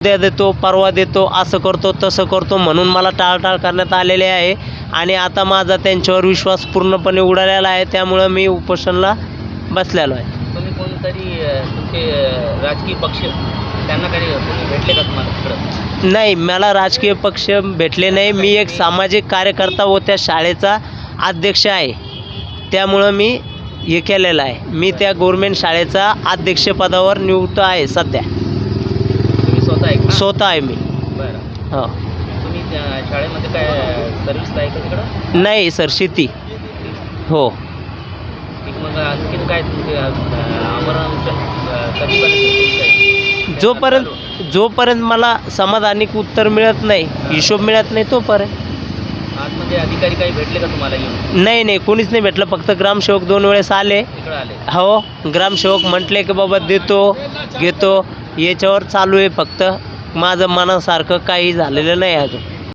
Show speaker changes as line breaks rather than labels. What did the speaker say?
उद्या देतो परवा देतो असं करतो तसं करतो म्हणून मला टाळटाळ करण्यात आलेले आहे. आणि आता माझा त्यांच्यावर विश्वास पूर्णपणे उडालेला आहे त्यामुळं मी उपोषणला बसलेलो आहे.
तुम्ही कोणतरी तुमचे राजकीय पक्ष त्यांना काही भेटले का तुम्हाला
नाही मला राजकीय पक्ष भेटले नाही. मी एक सामाजिक कार्यकर्ता व त्या शाळेचा अध्यक्ष आहे. त्यामुळं मी हे केलेलं आहे. मी त्या गव्हर्मेंट शाळेचा अध्यक्षपदावर नियुक्त आहे सध्या.
स्वतः आहे का?
स्वतः आहे मी.
बरं.
हो.
तुम्ही त्या शाळेमध्ये काय सर्व्हिस आहे का तिकडं?
नाही सर शेती. हो.
की मग आणखीन काय तुमचे आमरण कधीपर्यंत?
जोपर्यंत जोपर्यंत मला समाधानिक उत्तर मिळत नाही हिशोब मिळत नाही तोपर्यंत.
आतमध्ये अधिकारी काही भेटले का तुम्हाला येऊन?
नाही नाही कोणीच नाही भेटलं. फक्त ग्रामसेवक दोन वेळेस आले.
इकडं आले.
हो ग्रामसेवक म्हटले की बाबा देतो घेतो. याच्यावर चालू आहे फक्त. माझं मनासारखं काही झालेलं नाही अजून.